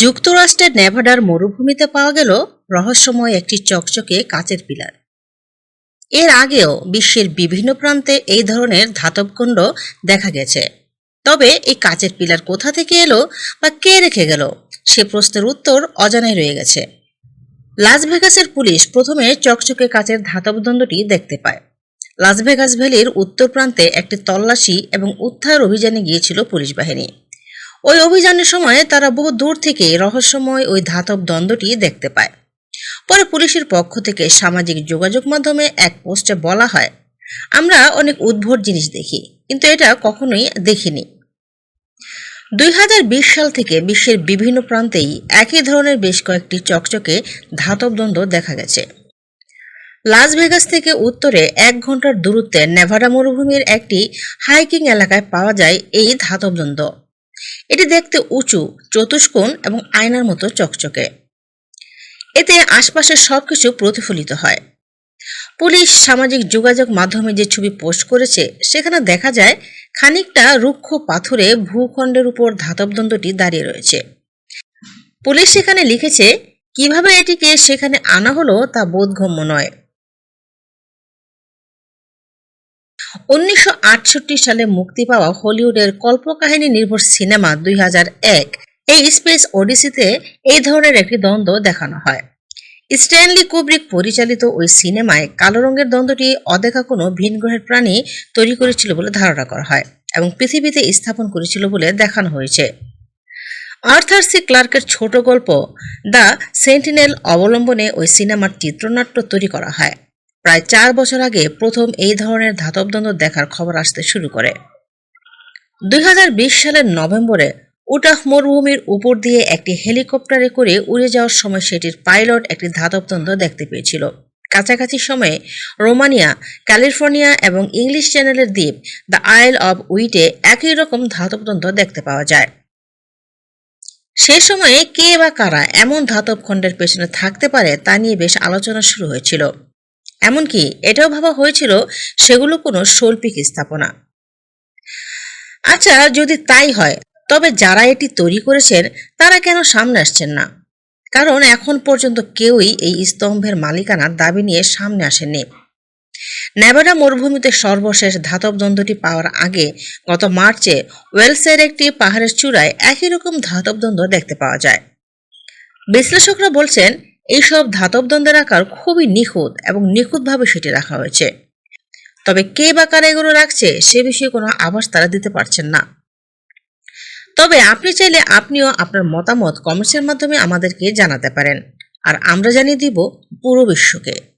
যুক্তরাষ্ট্রের নেভাডার মরুভূমিতে পাওয়া গেল রহস্যময় একটি চকচকে কাচের পিলার। এর আগেও বিশ্বের বিভিন্ন প্রান্তে এই ধরনের ধাতব খণ্ড দেখা গেছে। তবে এই কাচের পিলার কোথা থেকে এলো বা কে রেখে গেল, সে প্রশ্নের উত্তর অজানাই রয়ে গেছে। লাস ভেগাসের পুলিশ প্রথমে চকচকে কাচের দণ্ডটি দেখতে পায়। লাস ভেগাস ভ্যালির উত্তর প্রান্তে একটি তল্লাশি এবং উদ্ধার অভিযানে গিয়েছিল পুলিশ বাহিনী। ওই অভিযানের সময় তারা বহু দূর থেকে রহস্যময় ওই ধাতব দ্বন্দ্বটি দেখতে পায়। পরে পুলিশের পক্ষ থেকে সামাজিক যোগাযোগ মাধ্যমে এক পোস্টে বলা হয়, আমরা অনেক উদ্ভট জিনিস দেখি, কিন্তু এটা কখনোই দেখিনি। দুই হাজার বিশ সাল থেকে বিশ্বের বিভিন্ন প্রান্তেই একই ধরনের বেশ কয়েকটি চকচকে ধাতব দ্বন্দ্ব দেখা গেছে। লাস ভেগাস থেকে উত্তরে এক ঘণ্টার দূরত্বে নেভাডা মরুভূমির একটি হাইকিং এলাকায় পাওয়া যায় এই ধাতব দ্বন্দ্ব। এটি দেখতে উঁচু, চতুষ্কোণ এবং আয়নার মতো চকচকে। এতে আশপাশের সবকিছু প্রতিফলিত হয়। পুলিশ সামাজিক যোগাযোগ মাধ্যমে যে ছবি পোস্ট করেছে, সেখানে দেখা যায় খানিকটা রুক্ষ পাথরে ভূখণ্ডের উপর ধাতব দ্বন্দ্বটি দাঁড়িয়ে রয়েছে। পুলিশ সেখানে লিখেছে, কীভাবে এটিকে সেখানে আনা হলো তা বোধগম্য নয়। উনিশশো আটষট্টি সালে মুক্তি পাওয়া হলিউডের কল্পকাহিনী নির্ভর সিনেমা দুই হাজার এক, এই স্পেস ওডিসিতে এই ধরনের একটি দ্বন্দ্ব দেখানো হয়। স্ট্যানলি কুব্রিক পরিচালিত ওই সিনেমায় কালো রঙের দ্বন্দ্বটি অদেখা কোনো ভিন গ্রহের প্রাণী তৈরি করেছিল বলে ধারণা করা হয় এবং পৃথিবীতে স্থাপন করেছিল বলে দেখানো হয়েছে। আর্থার সি ক্লার্কের ছোট গল্প দ্য সেন্টিনেল অবলম্বনে ওই সিনেমার চিত্রনাট্য তৈরি করা হয়। প্রায় চার বছর আগে প্রথম এই ধরনের ধাতব দ্বন্দ্ব দেখার খবর আসতে শুরু করে। দুই হাজার বিশ সালের নভেম্বরে উটাহ মরুভূমির উপর দিয়ে একটি হেলিকপ্টারে করে উড়ে যাওয়ার সময় সেটির পাইলট একটি ধাতব দ্বন্দ্ব দেখতে পেয়েছিল। কাছাকাছি সময়ে রোমানিয়া, ক্যালিফোর্নিয়া এবং ইংলিশ চ্যানেলের দ্বীপ দ্য আইল অব উইটে একই রকম ধাতব দ্বন্দ্ব দেখতে পাওয়া যায়। সে সময়ে কে বা কারা এমন ধাতব খণ্ডের পেছনে থাকতে পারে তা নিয়ে বেশ আলোচনা শুরু হয়েছিল। এমনকি এটাও ভাবা হয়েছিল সেগুলো কোনো শৈল্পিক স্থাপনা। আচ্ছা যদি তাই হয়, তবে যারা এটি তৈরি করেছেন, তারা কেন সামনে আসছেন না? কারণ এখন পর্যন্ত কেউই এই স্তম্ভের মালিকানার দাবি নিয়ে সামনে আসেনি নেভাডা মরুভূমিতে সর্বশেষ ধাতব দ্বন্দ্বটি পাওয়ার আগে গত মার্চে ওয়েলসের একটি পাহাড়ের চূড়ায় একই রকম ধাতব দ্বন্দ্ব দেখতে পাওয়া যায়। বিশ্লেষকরা বলছেন এইসব ধাতব দ্বন্দ্বের আকার খুবই নিখুঁত এবং নিখুঁতভাবে সেটি রাখা হয়েছে। তবে কে বা কারা এগুলো রাখছে, সে বিষয়ে কোনো আভাস তারা দিতে পারছেন না। তবে আপনি চাইলে আপনিও আপনার মতামত কমেন্টসের মাধ্যমে আমাদেরকে জানাতে পারেন। আর আমরা জানিয়ে দিব পুরো বিশ্বকে।